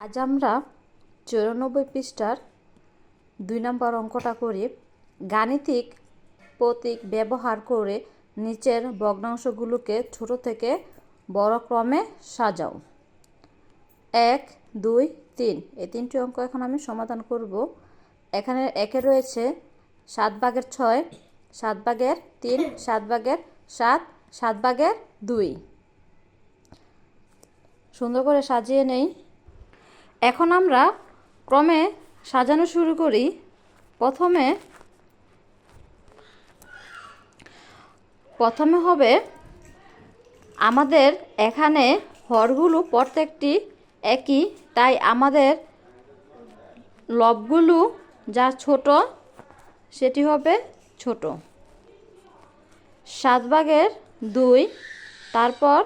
আজ আমরা চুরানব্বই পৃষ্ঠার দুই নম্বর অঙ্কটা করি। গাণিতিক প্রতীক ব্যবহার করে নিচের ভগ্নাংশগুলোকে ছোট থেকে বড় ক্রমে সাজাও। এক, দুই, তিন, এই তিনটি অঙ্ক এখন আমি সমাধান করব। এখানে একে রয়েছে সাত ভাগের ছয়, সাত ভাগের তিন, সাত ভাগের সাত সাত ভাগের দুই। সুন্দর করে সাজিয়ে নেই। এখন আমরা ক্রমে সাজানো শুরু করি। প্রথমে প্রথমে হবে আমাদের এখানে হরগুলো প্রত্যেকটি একই, তাই আমাদের লবগুলো যা ছোট সেটি হবে ছোট। সাত ভাগের দুই, তারপর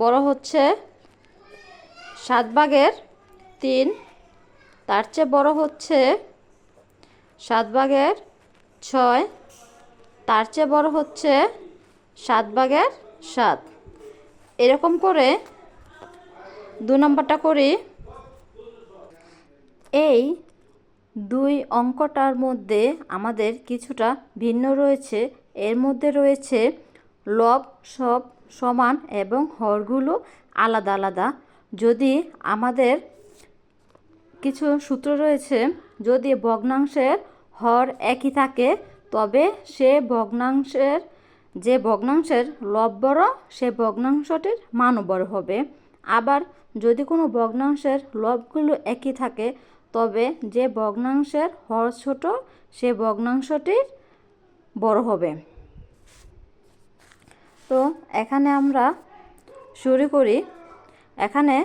বড় হচ্ছে সাত ভাগের তিন। তার চেয়ে বড় হচ্ছে সাত ভাগের ছয়। তার চেয়ে বড় হচ্ছে সাত ভাগের সাত। এরকম করে দু নম্বরটা করি। এই দুই অঙ্কটার মধ্যে আমাদের কিছুটা ভিন্ন রয়েছে। এর মধ্যে রয়েছে লব সব সমান এবং হরগুলো আলাদা আলাদা। যদি আমাদের কিছু সূত্র রয়েছে, যদি ভগ্নাংশের হর একই থাকে, তবে সে ভগ্নাংশের, যে ভগ্নাংশের লব বড়, সে ভগ্নাংশটির মানও বড় হবে। আবার যদি কোনো ভগ্নাংশের লবগুলো একই থাকে, তবে যে ভগ্নাংশের হর ছোট, সে ভগ্নাংশটির বড় হবে। তো এখানে আমরা শুরু করি। এখানে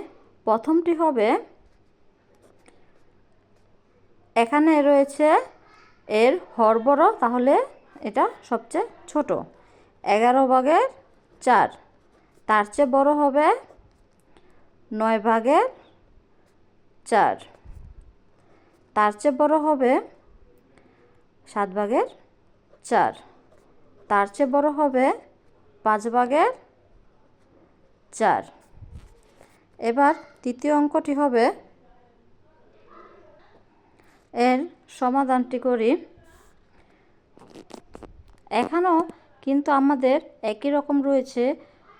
প্রথমটি হবে এখানে রয়েছে এর হর বড় তাহলে এটা সবচেয়ে ছোট। এগারো ভাগের চার, তার চেয়ে বড় হবে নয় ভাগের চার। তার চেয়ে বড় হবে সাত ভাগের চার। তার চেয়ে বড় হবে পাঁচ ভাগের চার। এবার তৃতীয় অঙ্কটি হবে এর সমাধানটি করি। এখানেও কিন্তু আমাদের একই রকম রয়েছে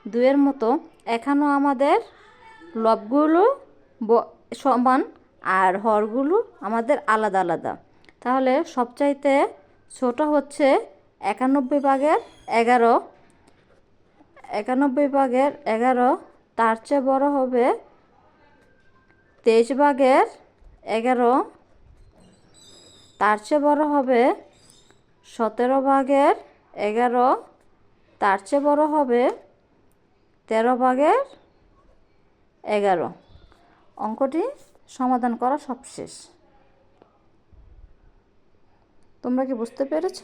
দুয়ের মতো। এখানেও আমাদের লবগুলো সমান আর হরগুলো আমাদের আলাদা আলাদা। তাহলে সবচাইতে ছোট হচ্ছে একানব্বই ভাগের এগারো। একানব্বই ভাগের এগারো, তার চেয়ে বড় হবে তেইশ ভাগের এগারো। তার চেয়ে বড় হবে সতেরো ভাগের এগারো, তার চেয়ে বড় হবে তেরো ভাগের এগারো। অঙ্কটি সমাধান করা সবশেষ। তোমরা কি বুঝতে পেরেছ?